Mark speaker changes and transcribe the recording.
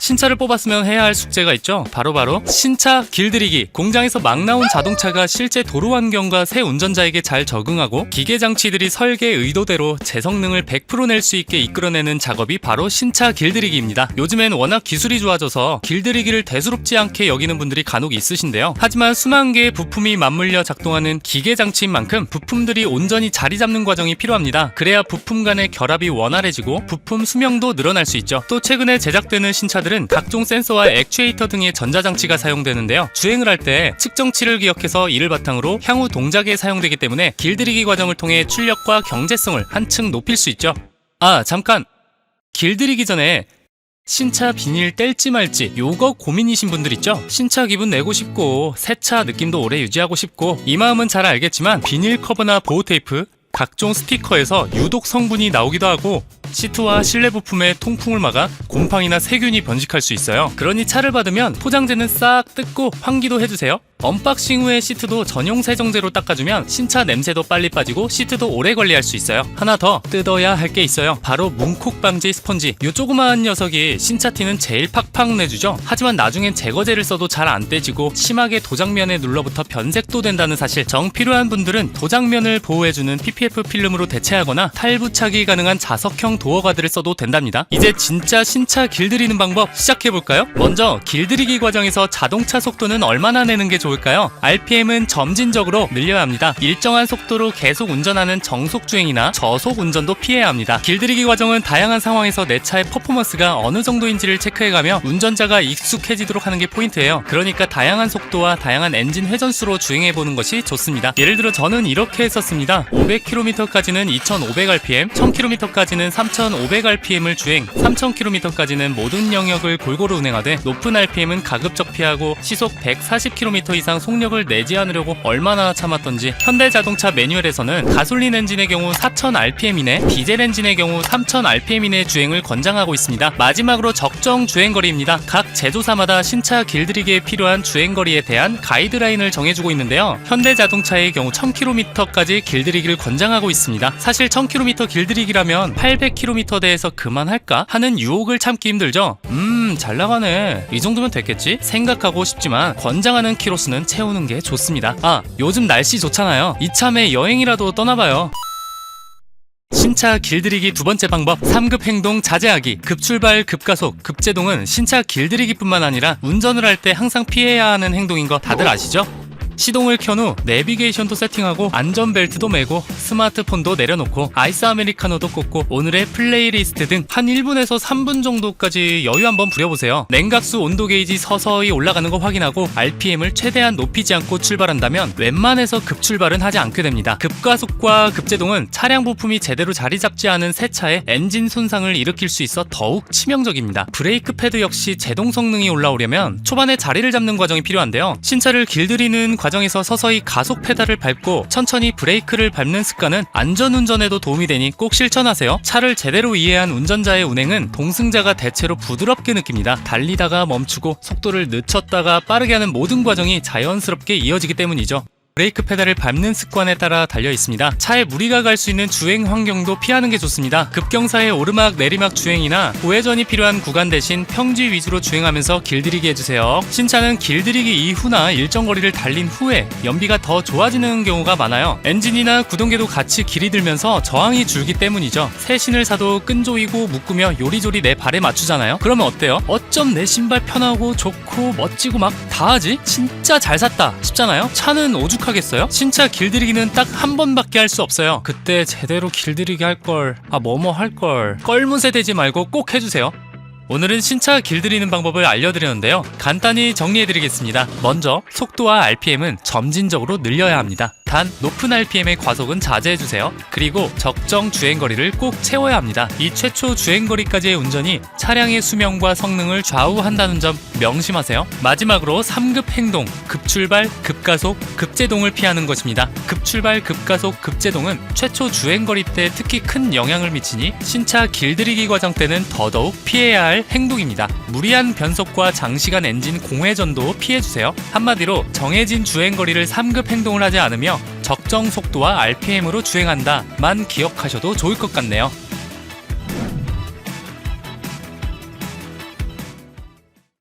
Speaker 1: 신차를 뽑았으면 해야 할 숙제가 있죠. 바로 바로 신차 길들이기. 공장에서 막 나온 자동차가 실제 도로 환경과 새 운전자에게 잘 적응하고 기계 장치들이 설계 의도대로 제 성능을 100%낼 수 있게 이끌어내는 작업이 바로 신차 길들이기입니다. 요즘엔 워낙 기술이 좋아져서 길들이기를 대수롭지 않게 여기는 분들이 간혹 있으신데요. 하지만 수만 개의 부품이 맞물려 작동하는 기계 장치인 만큼 부품들이 온전히 자리 잡는 과정이 필요합니다. 그래야 부품 간의 결합이 원활해지고 부품 수명도 늘어날 수 있죠. 또 최근에 제작되는 신차들 은 각종 센서와 액추에이터 등의 전자장치가 사용되는데요. 주행을 할 때 측정치를 기억해서 이를 바탕으로 향후 동작에 사용되기 때문에 길들이기 과정을 통해 출력과 경제성을 한층 높일 수 있죠. 아, 잠깐! 길들이기 전에 신차 비닐 뗄지 말지 요거 고민이신 분들 있죠? 신차 기분 내고 싶고 새 차 느낌도 오래 유지하고 싶고 이 마음은 잘 알겠지만 비닐 커버나 보호 테이프 각종 스티커에서 유독 성분이 나오기도 하고 시트와 실내 부품의 통풍을 막아 곰팡이나 세균이 번식할 수 있어요. 그러니 차를 받으면 포장재는 싹 뜯고 환기도 해주세요. 언박싱 후에 시트도 전용 세정제로 닦아주면 신차 냄새도 빨리 빠지고 시트도 오래 관리할 수 있어요. 하나 더 뜯어야 할 게 있어요. 바로 문콕 방지 스펀지. 요 조그마한 녀석이 신차 티는 제일 팍팍 내주죠. 하지만 나중엔 제거제를 써도 잘 안 떼지고 심하게 도장면에 눌러붙어 변색도 된다는 사실. 정 필요한 분들은 도장면을 보호해주는 PPF 필름으로 대체하거나 탈부착이 가능한 자석형 도어 가드를 써도 된답니다. 이제 진짜 신차 길들이는 방법 시작해볼까요? 먼저 길들이기 과정에서 자동차 속도는 얼마나 내는 게 좋을까요? RPM은 점진적으로 늘려야 합니다. 일정한 속도로 계속 운전하는 정속 주행이나 저속 운전도 피해야 합니다. 길들이기 과정은 다양한 상황에서 내 차의 퍼포먼스가 어느 정도인지를 체크해가며 운전자가 익숙해지도록 하는 게 포인트예요. 그러니까 다양한 속도와 다양한 엔진 회전수로 주행해보는 것이 좋습니다. 예를 들어 저는 이렇게 했었습니다. 500km 까지는 2500rpm, 1000km까지는 3500rpm을 주행, 3000km까지는 모든 영역을 골고루 운행하되 높은 rpm은 가급적 피하고 시속 140km 이상 속력을 내지 않으려고 얼마나 참았던지 현대 자동차 매뉴얼에서는 가솔린 엔진의 경우 4000rpm 이내, 디젤 엔진의 경우 3000rpm 이내 주행을 권장하고 있습니다. 마지막으로 적정 주행거리입니다. 각 제조사마다 신차 길들이기에 필요한 주행거리에 대한 가이드라인을 정해주고 있는데요. 현대 자동차의 경우 1000km까지 길들이기를 권장 하고 있습니다. 사실 1000km 길들이기라면 800km대에서 그만할까 하는 유혹을 참기 힘들죠. 음, 잘 나가네. 이 정도면 됐겠지? 생각하고 싶지만 권장하는 키로수는 채우는 게 좋습니다. 아, 요즘 날씨 좋잖아요. 이참에 여행이라도 떠나봐요. 신차 길들이기 두 번째 방법 3급 행동 자제하기 급출발 급가속 급제동은 신차 길들이기뿐만 아니라 운전을 할 때 항상 피해야 하는 행동인 거 다들 아시죠? 시동을 켠 후 내비게이션도 세팅하고 안전벨트도 매고 스마트폰도 내려놓고 아이스 아메리카노도 꽂고 오늘의 플레이리스트 등 한 1분에서 3분 정도까지 여유 한번 부려보세요. 냉각수 온도 게이지 서서히 올라가는 거 확인하고 RPM을 최대한 높이지 않고 출발한다면 웬만해서 급출발은 하지 않게 됩니다. 급가속과 급제동은 차량 부품이 제대로 자리 잡지 않은 새 차에 엔진 손상을 일으킬 수 있어 더욱 치명적입니다. 브레이크 패드 역시 제동 성능이 올라오려면 초반에 자리를 잡는 과정이 필요한데요. 신차를 길들이는 과정 에서 서서히 가속 페달을 밟고 천천히 브레이크를 밟는 습관은 안전운전에도 도움이 되니 꼭 실천하세요. 차를 제대로 이해한 운전자의 운행은 동승자가 대체로 부드럽게 느낍니다. 달리다가 멈추고 속도를 늦췄다가 빠르게 하는 모든 과정이 자연스럽게 이어지기 때문이죠. 브레이크 페달을 밟는 습관에 따라 달려 있습니다. 차에 무리가 갈 수 있는 주행 환경도 피하는 게 좋습니다. 급경사의 오르막 내리막 주행이나 우회전이 필요한 구간 대신 평지 위주로 주행하면서 길들이기 해주세요. 신차는 길들이기 이후나 일정 거리를 달린 후에 연비가 더 좋아지는 경우가 많아요. 엔진이나 구동계도 같이 길이 들면서 저항이 줄기 때문이죠. 새 신을 사도 끈조이고 묶으며 요리조리 내 발에 맞추잖아요. 그러면 어때요? 어쩜 내 신발 편하고 좋고 멋지고 막 다 하지? 진짜 잘 샀다 싶잖아요. 차는 오죽 하겠어요? 신차 길들이기는 딱 한 번밖에 할 수 없어요. 그때 제대로 길들이기 할 걸, 아 뭐뭐 할 걸. 껄무새 되지 말고 꼭 해주세요. 오늘은 신차 길들이는 방법을 알려드렸는데요. 간단히 정리해드리겠습니다. 먼저 속도와 RPM은 점진적으로 늘려야 합니다. 단 높은 RPM의 과속은 자제해주세요. 그리고 적정 주행거리를 꼭 채워야 합니다. 이 최초 주행거리까지의 운전이 차량의 수명과 성능을 좌우한다는 점 명심하세요. 마지막으로 3급 행동, 급출발, 급가속, 급제동을 피하는 것입니다. 급출발, 급가속, 급제동은 최초 주행거리 때 특히 큰 영향을 미치니 신차 길들이기 과정 때는 더더욱 피해야 할 행동입니다. 무리한 변속과 장시간 엔진 공회전도 피해주세요. 한마디로 정해진 주행거리를 3급 행동을 하지 않으며 적정 속도와 RPM으로 주행한다만 기억하셔도 좋을 것 같네요.